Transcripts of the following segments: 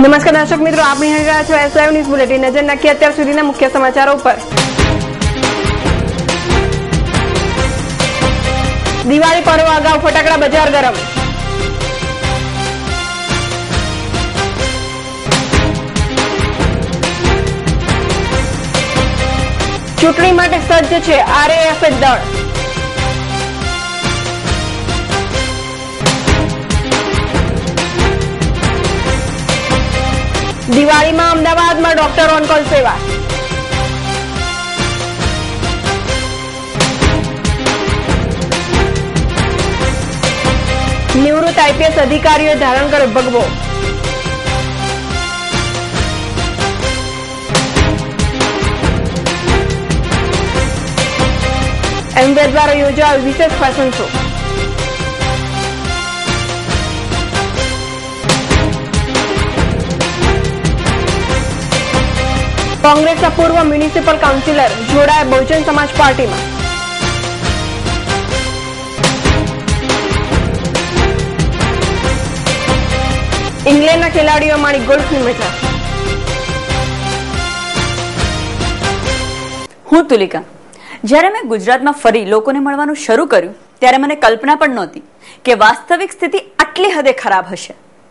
નમસ્કાર દર્શક મિત્રો, આપ નિહાળી રહ્યા છો એસ લાઈવ ન્યૂઝ બુલેટિન. નજર નાખીએ અત્યાર સુધીના મુખ્ય સમાચારો પર દિવાળી પર્વ અગાઉ ફટાકડા બજાર ગરમ. ચૂંટણી માટે સજ્જ છે આરએએફ દળ. દિવાળીમાં અમદાવાદમાં ડોક્ટર ઓન સેવા. નિવૃત્ત આઈપીએસ અધિકારીઓએ ધારણ કર્યો ભગવો. એમવે દ્વારા યોજાયો વિશેષ ફેશન શો. કોંગ્રેસના પૂર્વ મ્યુનિસિપલ કાઉન્સિલર જોડાયા બહુજન સમાજ પાર્ટીમાં. ઇંગ્લેન્ડના ખેલાડીઓ માણી ગોલ્ફની મજા. હું તુલિકા. જ્યારે મેં ગુજરાતમાં ફરી લોકોને મળવાનું શરૂ કર્યું, ત્યારે મને કલ્પના પણ નહોતી કે વાસ્તવિક સ્થિતિ આટલી હદે ખરાબ હશે.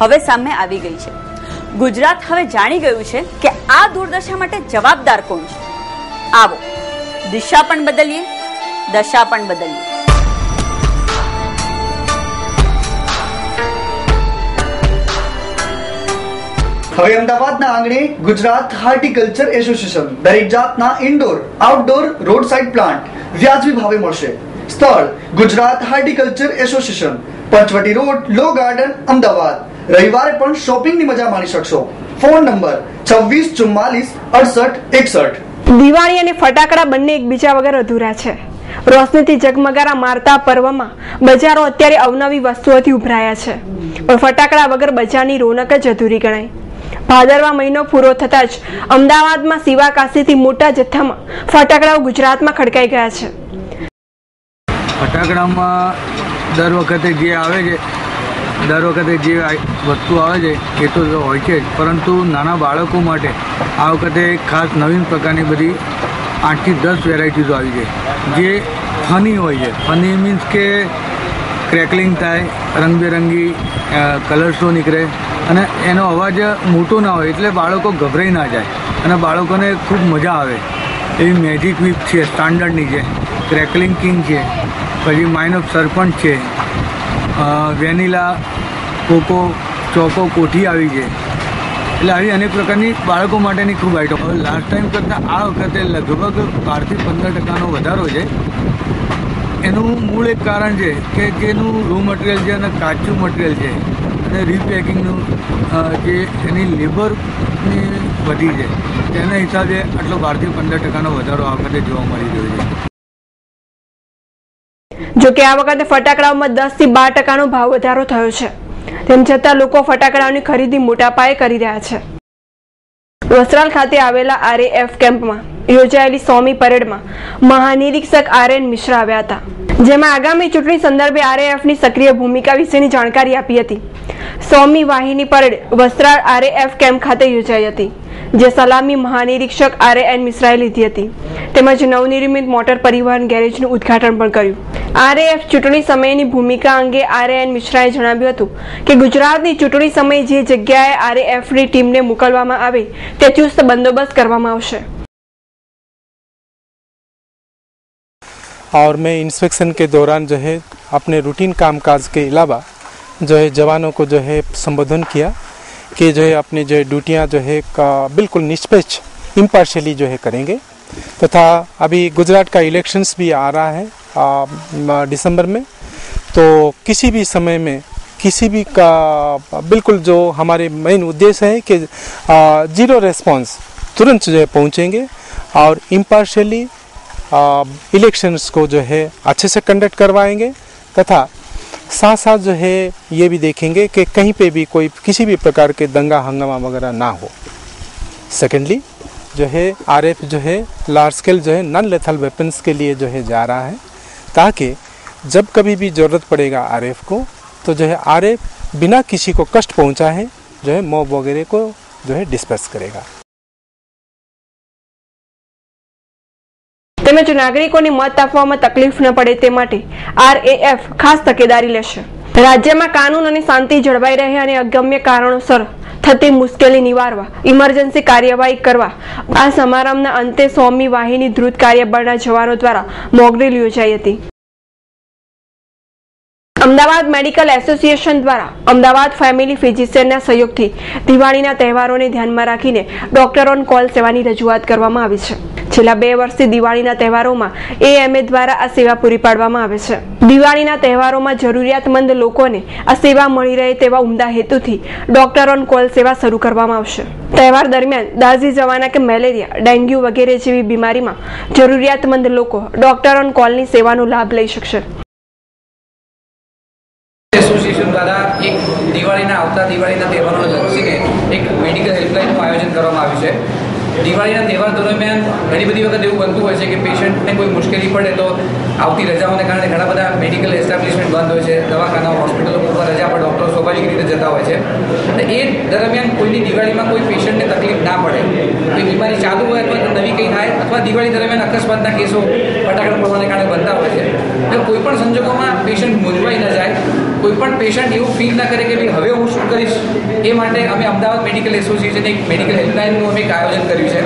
હવે સામે આવી ગઈ છે. ગુજરાત હવે જાણી ગયું છે કે આ દુર્દશા માટે જવાબદાર કોણ છે. આવો, દિશા પણ બદલીએ, દશા પણ બદલીએ. હવે અમદાવાદના આંગણે ગુજરાત હાર્ટિકલ્ચર એસોસિએશન, દરેક જાતના indoor outdoor road side plant વ્યાજબી ભાવે મળશે. સ્થળ, Gujarat Horticulture Association, Panchvati Road Law Garden Ahmedabad. રવિવારે પણ શોપિંગની મજા માણી શકશો. ફોન નંબર છવ્વીસ ચુમ્માલીસ અડસઠ એકસઠ. દિવાળી અને ફટાકડા બંને એકબીજા વગર અધૂરા છે. રોશનીથી જગમગારા મારતા પર્વમાં બજારો અત્યારે અવનવી વસ્તુઓથી ઉભરાયા છે. પણ ફટાકડા વગર બજારની રોનક જ અધૂરી ગણાય. ભાદરવા મહિનો પૂરો થતા જ અમદાવાદમાં સિવાકાશીથી મોટા જથ્થામાં ફટાકડાઓ ગુજરાતમાં ખડકાઈ ગયા છે. ફટાકડામાં દર વખતે જે આવે છે દર વખતે જે વસ્તુ આવે છે, એ તો હોય છે જ. પરંતુ નાના બાળકો માટે આ વખતે ખાસ નવીન પ્રકારની બધી આઠથી દસ વેરાયટીઝો આવી છે. જે ફની હોય છે. ફની મીન્સ કે ક્રેકલિંગ થાય, રંગબેરંગી કલર શો નીકળે અને એનો અવાજ મોટો ના હોય એટલે બાળકો ગભરાઈ ના જાય અને બાળકોને ખૂબ મજા આવે. એવી મેજિક વીપ છે સ્ટાન્ડર્ડની છે. ક્રેકલિંગ કિંગ છે. પછી માઇન ઓફ સરપંચ છે. વેનીલા, કોકો, ચોકો, કોઠી આવી છે એટલે આવી અનેક પ્રકારની બાળકો માટેની ખૂબ આઈટમ. હવે લાસ્ટ ટાઈમ કરતાં આ વખતે લગભગ બારથી પંદર ટકાનો વધારો છે. એનું મૂળ એક કારણ છે કે જેનું રો મટીરિયલ છે અને કાચું મટીરિયલ છે. અને રીપેકિંગનું જે એની લેબરની વધી છે. તેના હિસાબે આટલો બારથી પંદર ટકાનો વધારો આ વખતે જોવા મળી રહ્યો છે. જો કે આ વખતે ફટાકડાઓમાં દસથી બાર ટકાનો ભાવ વધારો થયો છે. તેમ છતાં લોકો ફટાકડાઓની ખરીદી મોટા પાયે કરી રહ્યા છે. વસ્ત્રાલ ખાતે આવેલા આરએએફ કેમ્પમાં યોજાયેલી સોમી પરેડમાં મહાનિરીક્ષક આર એન મિશ્રા આવ્યા હતા. જેમાં આગામી ચૂંટણી સંદર્ભે આરએએફની સક્રિય ભૂમિકા વિશેની જાણકારી આપી હતી. સોમી વાહિની પરેડ વસ્ત્રાલ આરએએફ કેમ્પ ખાતે યોજાઈ હતી. જે સલામી મહાનિરીક્ષક આર એન મિશ્રાએ લીધી હતી. તેમજ નવનિર્મિત મોટર પરિવહન ગેરેજનું ઉદ્ઘાટન પણ કર્યું. આર એફ ચૂંટણી સમયની ભૂમિકા અંગે આર એન મિશ્રાએ જણાવ્યું હતું કે ગુજરાતની ચૂંટણી સમયે જે જગ્યાએ આર એફની ટીમને મોકલવામાં આવે, તે ચુસ્ત બંદોબસ્ત કરવામાં આવશે. और मैं इंस्पेक्शन के दौरान जो है, अपने रूटीन कामकाज के अलावा जो है, जवानों को जो है, संबोधन किया। कि जो है अपनी जो है ड्यूटियाँ जो है का बिल्कुल निष्पक्ष इम्पार्शली जो है करेंगे। तथा तो अभी गुजरात का इलेक्शंस भी आ रहा है दिसंबर में। तो किसी भी समय में किसी भी का बिल्कुल जो हमारे मेन उद्देश्य है कि ज़ीरो रेस्पॉन्स तुरंत जो है पहुँचेंगे और इम्पार्शली इलेक्शंस को जो है अच्छे से कंडक्ट करवाएँगे। तथा साथ साथ जो है, ये भी देखेंगे कि कहीं पे भी कोई किसी भी प्रकार के दंगा, हंगामा वगैरह ना हो। सेकेंडली जो है आरएफ जो है लार्ज स्केल जो है नॉन लेथल वेपन्स के लिए जो है जा रहा है, ताकि जब कभी भी ज़रूरत पड़ेगा आरएफ को तो जो है आरएफ बिना किसी को कष्ट पहुँचाए जो है मॉब वगैरह को जो है डिस्पर्स करेगा। તેમજ નાગરિકોને મત આપવામાં તકલીફ ન પડે તે માટે આરએએફ ખાસ તકેદારી લેશે. રાજ્યમાં કાનૂન અને શાંતિ જળવાઈ રહે અને અગમ્ય કારણોસર થતી મુશ્કેલી નિવારવા, ઇમરજન્સી કાર્યવાહી કરવા, આ સમારંભના અંતે સોમી વાહિની દ્રુત કાર્યબળના જવાનો દ્વારા મોકડ્રીલ યોજાઈ હતી. અમદાવાદ મેડિકલ એસોસિએશન દ્વારા અમદાવાદ ફેમિલી ફિઝિશિયનના સહયોગથી દિવાળીના તહેવારોને ધ્યાનમાં રાખીને ડોક્ટર ઓન કોલ સેવાની રજૂઆત કરવામાં આવી છે. છેલ્લા બે વર્ષથી દિવાળીના તહેવારોમાં એએમએ દ્વારા આ સેવા પૂરી પાડવામાં આવે છે. દિવાળીના તહેવારોમાં જરૂરિયાતમંદ લોકોને આ સેવા મળી રહે તેવા ઉમદા હેતુથી ડોક્ટર ઓન કોલ સેવા શરૂ કરવામાં આવશે. તહેવાર દરમિયાન દાઝી જવાના કે મેલેરિયા, ડેન્ગ્યુ વગેરે જેવી બીમારીમાં જરૂરિયાતમંદ લોકો ડોક્ટર ઓન કોલની સેવાનો લાભ લઈ શકશે એસોસિએશન દ્વારા એક દિવાળીના આવતા દિવાળીના તહેવારોને લક્ષીને એક મેડિકલ હેલ્પલાઇનનું આયોજન કરવામાં આવ્યું છે. દિવાળીના તહેવાર દરમિયાન ઘણી બધી વખત એવું બનતું હોય છે કે પેશન્ટને કોઈ મુશ્કેલી પડે તો આવતી રજાઓને કારણે ઘણા બધા મેડિકલ એસ્ટાબ્લિશમેન્ટ બંધ હોય છે, દવાખાનાઓ, હોસ્પિટલો ઉપર રજા પર ડૉક્ટરો સ્વાભાવિક રીતે જતા હોય છે. અને એ દરમિયાન કોઈની દિવાળીમાં કોઈ પેશન્ટને તકલીફ ના પડે. કોઈ બીમારી ચાલુ હોય અથવા નવી કંઈ થાય અથવા દિવાળી દરમિયાન અકસ્માતના કેસો ફટાકડા પડવાને કારણે બનતા હોય છે. તો કોઈ પણ સંજોગોમાં પેશન્ટ મૂંઝવાઈ ન જાય. કોઈ પણ પેશન્ટ એવું ફીલ ના કરે કે ભાઈ હવે હું શું કરીશ, એ માટે અમે અમદાવાદ મેડિકલ એસોસિએશન એક મેડિકલ હેલ્પલાઇનનું અમે આયોજન કર્યું છે.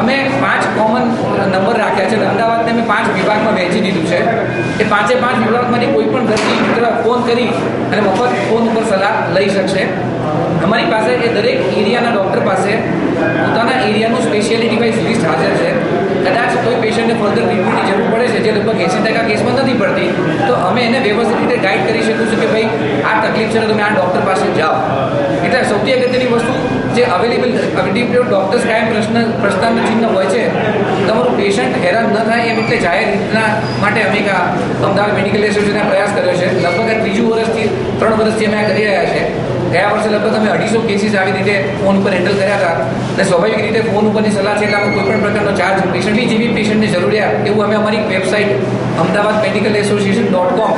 અમે પાંચ કોમન નંબર રાખ્યા છે. અમદાવાદને અમે પાંચ વિભાગમાં વહેંચી દીધું છે. એ પાંચે પાંચ વિભાગમાંથી કોઈ પણ દર્દી તરફ ફોન કરી અને મફત ફોન ઉપર સલાહ લઈ શકશે. અમારી પાસે એ દરેક એરિયાના ડૉક્ટર પાસે પોતાના એરિયાનું સ્પેશિયાલિટી વાઇઝ લિસ્ટ હાજર છે. કદાચ કોઈ પેશન્ટને ફર્ધર ટ્રીટમેન્ટની જરૂર પડે છે, જે લગભગ એંસી ટકા કેસમાં નથી પડતી તો અમે એને વ્યવસ્થિત રીતે ગાઈડ કરી શકું છું કે ભાઈ, આ તકલીફ છે તો તમે આ ડૉક્ટર પાસે જાઓ. એટલે સૌથી અગત્યની વસ્તુ જે અવેલેબલ અવેલેબલ ડૉક્ટર્સ કાયમ પ્રશ્ન પ્રશ્નાર્થ ચિહ્ન હોય છે, તમારું પેશન્ટ હેરાન ન થાય એમ એટલે જાહેર રીતના માટે અમે અમદાવાદ મેડિકલ એસોસિએશને પ્રયાસ કર્યો છે. લગભગ આ ત્રીજું વર્ષથી, ત્રણ વર્ષથી અમે આ કરી રહ્યા છે ગયા વર્ષે લગભગ અમે અઢીસો કેસીસ આવી રીતે ફોન ઉપર હેન્ડલ કર્યા હતા. અને સ્વાભાવિક રીતે ફોન ઉપરની સલાહ છે એટલે કોઈ પણ પ્રકારનો ચાર્જ પેશન્ટની જેવી પેશન્ટની જરૂરિયાત એવું અમે અમારી website Ahmedabad medical association dot com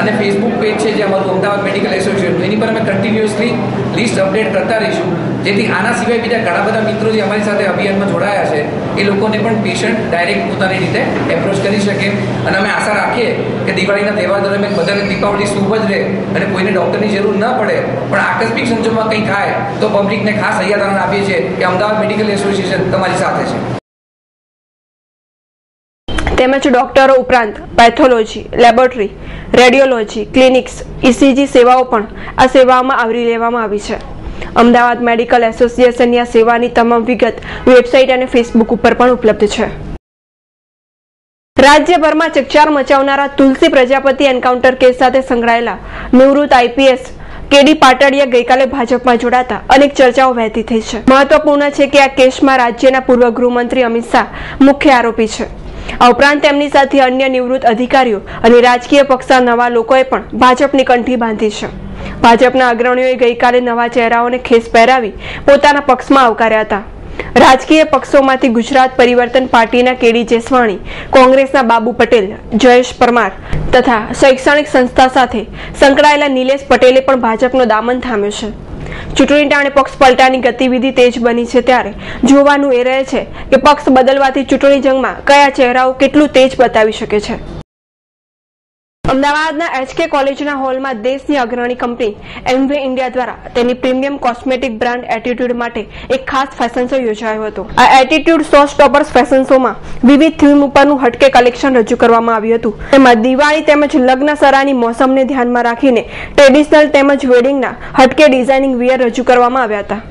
અને ફેસબુક પેજ છે જે અમારું અમદાવાદ મેડિકલ એસોસિએશન એની પર અમે કન્ટિન્યુઅસલી લિસ્ટ અપડેટ કરતા રહીશું. જેથી આના સિવાય બીજા ઘણા બધા મિત્રો જે અમારી સાથે અભિયાનમાં જોડાયા છે, એ લોકોને પણ પેશન્ટ ડાયરેક્ટ પોતાની રીતે એપ્રોચ કરી શકે. અને અમે આશા રાખીએ કે દિવાળીના તહેવાર દરમિયાન બધાને દીપાવલી શુભ જ રહે અને કોઈને ડૉક્ટરની જરૂર ન પડે. પણ આકસ્મિક સંજોગોમાં કંઈ થાય તો પબ્લિકને ખાસ હૈયાધારણ આપીએ છીએ કે અમદાવાદ મેડિકલ એસોસિએશન તમારી સાથે છે. તેમજ ડોક્ટરો ઉપરાંત pathology, laboratory, radiology, clinics ECG સેવાઓ પણ આ સેવાઓમાં આવરી લેવામાં આવી છે. અમદાવાદ મેડિકલ એસોસિએશનની આ સેવાની તમામ વિગત વેબસાઇટ અને ફેસબુક ઉપર પણ ઉપલબ્ધ છે. રાજ્યભરમાં ચકચાર મચાવનારા તુલસી પ્રજાપતિ એન્કાઉન્ટર કેસ સાથે સંકળાયેલા નિવૃત્ત આઈપીએસ કેડી પાટડિયા ગઈકાલે ભાજપમાં જોડાતા અનેક ચર્ચાઓ વહેતી થઈ છે. મહત્વપૂર્ણ છે કે આ કેસમાં રાજ્યના પૂર્વ ગૃહમંત્રી અમિત શાહ મુખ્ય આરોપી છે. આ ઉપરાંત તેમની સાથે અન્ય નિવૃત્ત અધિકારીઓ અને રાજકીય પક્ષના નવા લોકોએ પણ ભાજપની કંઠી બાંધી છે. ભાજપના અગ્રણીઓએ ગઈકાલે નવા ચહેરાઓને ખેસ પહેરાવી પોતાના પક્ષમાં આવકાર્યા હતા. રાજકીય પક્ષોમાંથી ગુજરાત પરિવર્તન પાર્ટીના કેડી જેસવાણી, કોંગ્રેસના બાબુ પટેલ, જયેશ પરમાર તથા શૈક્ષણિક સંસ્થા સાથે સંકળાયેલા નિલેશ પટેલે પણ ભાજપનો દામન થામ્યો છે. ચૂંટણી ટાણે પક્ષ પલટાની ગતિવિધિ તેજ બની છે ત્યારે. જોવાનું એ રહે છે કે પક્ષ બદલવાથી ચૂંટણી જંગમાં કયા ચહેરાઓ કેટલું તેજ બતાવી શકે છે. અમદાવાદના એચકે કોલેજના હોલમાં દેશની અગ્રણી કંપની એમવે ઇન્ડિયા દ્વારા તેની પ્રીમિયમ કોસ્મેટિક બ્રાન્ડ એટીટ્યુડ માટે એક ખાસ ફેશન શો યોજાયો હતો. આ એટીટ્યુડ શો સ્ટોપર્સ ફેશન શોમાં વિવિધ થીમ ઉપરનું હટકે કલેક્શન રજૂ કરવામાં આવ્યું હતું. તેમાં દિવાળી તેમજ લગ્ન સરાની મોસમને ધ્યાનમાં રાખીને ટ્રેડિશનલ તેમજ વેડિંગના હટકે ડિઝાઇનિંગ વિયર રજૂ કરવામાં આવ્યા હતા.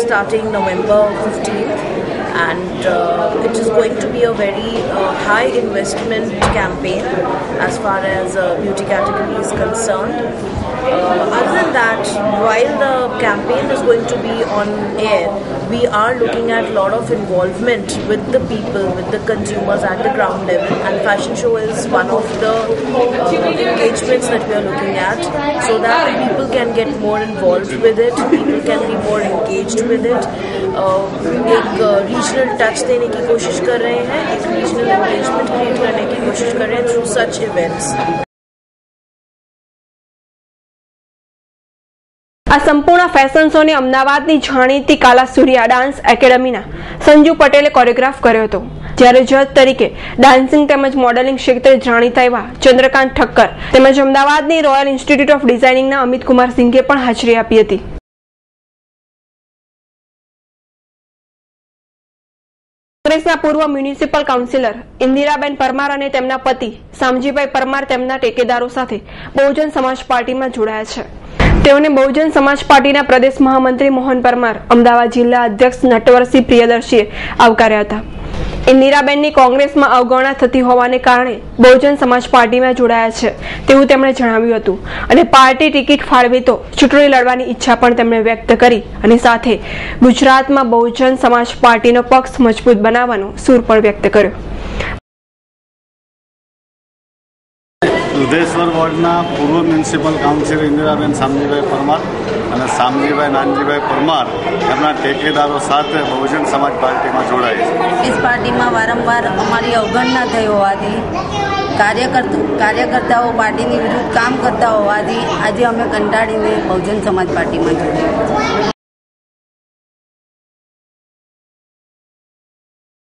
Starting November fifteen and uh, it is going to be a very uh, high investment campaign as far as uh, beauty category is concerned Uh, other than that, while the campaign is going to be on air, we are looking at a lot of involvement with the people, with the consumers at the ground level, and fashion show is one of the uh, engagements that we are looking at, so that people can get more involved with it, people can be more engaged with it. Uh, एक regional touch देने की कोशिश कर रहे हैं एक regional engagement create करने की कोशिश कर रहे हैं थ्रू सच इवेंट्स આ સંપૂર્ણ ફેશન શોને અમદાવાદની જાણીતી કાલા સૂર્યા ડાન્સ એકેડમીના સંજુ પટેલે કોરિયોગ્રાફ કર્યો હતો. જ્યારે જજ તરીકે ડાન્સિંગ તેમજ મોડેલિંગ ક્ષેત્રે જાણીતા એવા ચંદ્રકાંત ઠક્કર તેમજ અમદાવાદની રોયલ ઇન્સ્ટિટ્યૂટ ઓફ ડિઝાઇનિંગના અમિત કુમાર સિંઘે પણ હાજરી આપી હતી. કોંગ્રેસના પૂર્વ મ્યુનિસિપલ કાઉન્સિલર ઇન્દિરાબેન પરમાર અને તેમના પતિ સામજીભાઈ પરમાર તેમના ટેકેદારો સાથે બહુજન સમાજ પાર્ટીમાં જોડાયા છે. તેઓને બહુજન સમાજ પાર્ટીના પ્રદેશ મહામંત્રી મોહન પરમાર, અમદાવાદ જિલ્લા અધ્યક્ષ નટવરસિંહ પ્રિયદર્શીએ આવકાર્યા હતા. ઇન્દિરાબેનની કોંગ્રેસમાં અવગણના થતી હોવાને કારણે બહુજન સમાજ પાર્ટીમાં જોડાયા છે તેવું તેમણે જણાવ્યું હતું. અને પાર્ટી ટિકિટ ફાળવી તો ચૂંટણી લડવાની ઈચ્છા પણ તેમણે વ્યક્ત કરી અને સાથે ગુજરાતમાં બહુજન સમાજ પાર્ટીનો પક્ષ મજબૂત બનાવવાનો સૂર પણ વ્યક્ત કર્યો. દુધેશ્વર વોર્ડના પૂર્વ મ્યુનિસિપલ કાઉન્સિલર ઇન્દિરાબેન સામજીભાઈ પરમાર અને સામજીભાઈ નાનજીભાઈ પરમાર એમના ટેકેદારો સાથે બહુજન સમાજ પાર્ટીમાં જોડાય છે. इस પાર્ટીમાં વારંવાર અમારી અવગણના થઈ હોવાથી કાર્યકર્ત કાર્યકર્તાઓ પાર્ટીની વિરુદ્ધ કામ કરતા હોવાથી આજે અમે કંટાળીને બહુજન સમાજ પાર્ટીમાં જોડાયા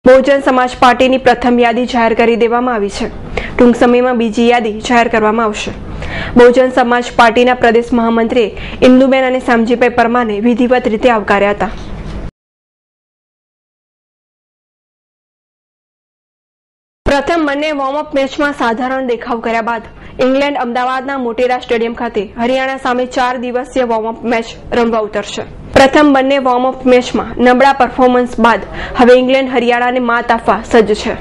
બહુજન સમાજ પાર્ટીની પ્રથમ યાદી જાહેર કરી દેવામાં આવી છે. ટૂંક સમયમાં બીજી યાદી જાહેર કરવામાં આવશે. બહુજન સમાજ પાર્ટીના પ્રદેશ મહામંત્રી ઇન્દુબેન અને સામજીભાઈ પરમાને વિધિવત રીતે આવકાર્યા હતા. પ્રથમ બંને વોર્મઅપ મેચમાં સાધારણ દેખાવ કર્યા બાદ ઇંગ્લેન્ડ અમદાવાદના મોટેરા સ્ટેડિયમ ખાતે હરિયાણા સામે ચાર દિવસીય વોર્મઅપ મેચ રમવા ઉતરશે. પ્રથમ બંને વોર્મઅપ મેચમાં નબળા પરફોર્મન્સ બાદ હવે ઇંગ્લેન્ડ હરિયાણાને માત આપવા સજ્જ છે.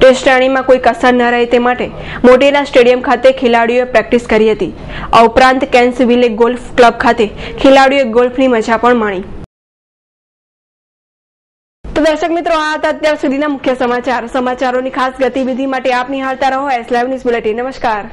ટેસ્ટ શ્રેણીમાં કોઈ કસર ન રહે તે માટે મોટેરા સ્ટેડિયમ ખાતે ખેલાડીઓએ પ્રેક્ટિસ કરી હતી. આ ઉપરાંત કેન્સ વિલે ગોલ્ફ ક્લબ ખાતે ખેલાડીઓએ ગોલ્ફની મજા પણ માણી. તો દર્શક મિત્રો, આ હતા અત્યાર સુધીના મુખ્ય સમાચાર. સમાચારોની ખાસ ગતિવિધિ માટે આપ નિહાળતા રહો. એસ લાઈવ ન્યૂઝ બુલેટિન નમસ્કાર.